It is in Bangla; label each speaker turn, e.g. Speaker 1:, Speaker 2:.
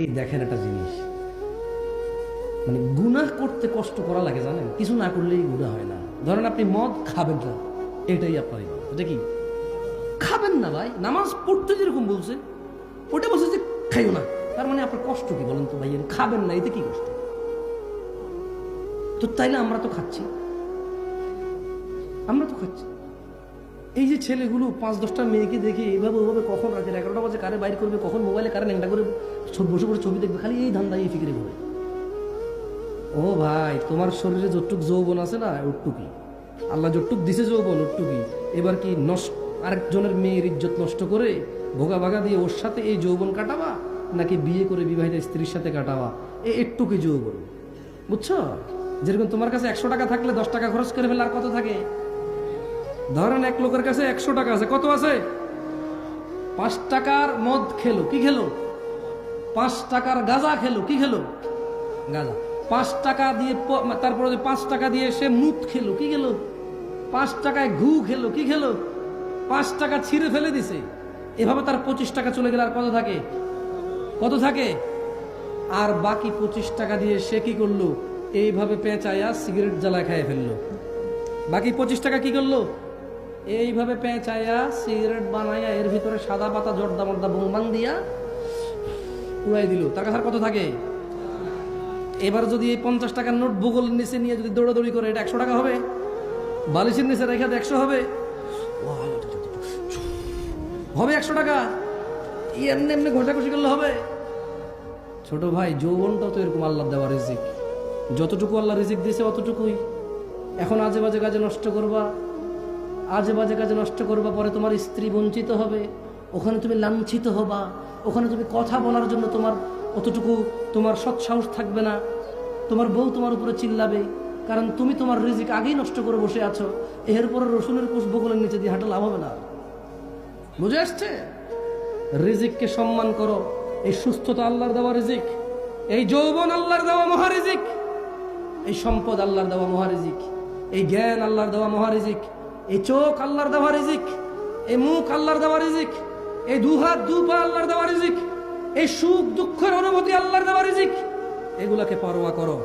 Speaker 1: এই দেখেন একটা জিনিস। মানে গুনাহ করতে কষ্ট করা লাগে, জানেন? কিছু না করলেই গুনাহ হয় না। ধরেন আপনি মদ খাবেন না, এটাই আপনার। এটা কি? খাবেন না ভাই, নামাজ পড়তে যেরকম বলছে ওটা বলছে যে খাইও না। তার মানে আপনার কষ্ট কি বলেন তো ভাই? খাবেন না, এতে কি কষ্ট? তো তাইলে আমরা তো খাচ্ছি। আমরা তো খাচ্ছি। এই যে ছেলেগুলো পাঁচ দশটা মেয়েকে দেখে এইভাবে ওইভাবে কখন রাতের এগারোটা বাজে, কারে বাইর করবে, কখন মোবাইলে কারে ন্যাংটা করে বসে বসে ছবি দেখবে, খালি এই ধান্দা এই ফিকিরে ঘুরে। ও ভাই, তোমার শরীরে যতটুক যৌবন আছে না ওটুকি আল্লাহ যতটুক দিছে যৌবন ওটুকি এবার কি নষ্ট আরেকজনের মেয়ের ইজ্জত নষ্ট করে ভোগা ভাগা দিয়ে ওর সাথে এই যৌবন কাটাবা, নাকি বিয়ে করে বিবাহিত স্ত্রীর সাথে কাটাবা? এ একটুকুই যৌবন। বুঝছ? যেরকম তোমার কাছে একশো টাকা থাকলে দশ টাকা খরচ করে ফেলে আর কত থাকে? ধরেন এক লোকের কাছে একশো টাকা আছে, কত আছে? পাঁচ টাকার মদ খেলো, কি খেলো? পাঁচ টাকার গাঁজা খেলো, কি খেলো? গাঁজা। পাঁচ টাকা দিয়ে তারপরে পাঁচ টাকা দিয়ে সে মুত খেলো, কি খেলো? পাঁচ টাকায় ঘু খেলো, কি খেলো? পাঁচ টাকা ছিঁড়ে ফেলে দিছে। এভাবে তার পঁচিশ টাকা চলে গেলে আর কত থাকে? কত থাকে? আর বাকি পঁচিশ টাকা দিয়ে সে কি করল? এইভাবে পেঁচায়া সিগারেট জ্বালায় খাইয়ে ফেলল। বাকি পঁচিশ টাকা কি করল? এইভাবে পেঁচায়া সিগারেট বানাইয়া এর ভিতরে সাদা পাতা, জর্দা মর্দা বোমবাং দিয়া উড়াই দিল। কাছে আর কত থাকে? এবার যদি এই পঞ্চাশ টাকার নোট ভূগোল নিচে নিয়ে যদি দৌড়াদৌড়ি করে, এটা একশো টাকা হবে? বালিশের নিচে রেখে একশো হবে? হবে একশো টাকা? এমনি এমনি ঘষাঘষি করলে হবে? ছোট ভাই, যৌবনটাও তো এরকম আল্লাহ দেওয়া রিজিক। যতটুকু আল্লাহ রিজিক দিয়েছে অতটুকুই। এখন আজে বাজে কাজে নষ্ট করবা। আজে বাজে কাজে নষ্ট করবা, পরে তোমার স্ত্রী বঞ্চিত হবে। ওখানে তুমি লাঞ্ছিত হবা। ওখানে তুমি কথা বলার জন্য তোমার অতটুকু তোমার সৎসাহস থাকবে না। তোমার বউ তোমার উপরে চিল্লাবে। কারণ তুমি তোমার রিজিক আগেই নষ্ট করে বসে আছো। এর এরপরে রসুনের কুশ বগলের নিচে দিয়ে হাঁটা লাভ হবে না। বুঝে আসছে? রিজিককে সম্মান করো। এই সুস্থতা আল্লাহর দেওয়া রিজিক। এই যৌবন আল্লাহর দেওয়া মহারিজিক। এই সম্পদ আল্লাহর দেওয়া মহারিজিক। এই জ্ঞান আল্লাহর দেওয়া মহারিজিক। এই চোখ আল্লাহর দেওয়া রিজিক, এই মুখ আল্লাহর দেওয়া রিজিক, এই দু হাত দু পা আল্লাহর দেওয়া রিজিক, এই সুখ দুঃখের অনুভূতি আল্লাহর দেওয়া রিজিক, এগুলাকে পরোয়া করো।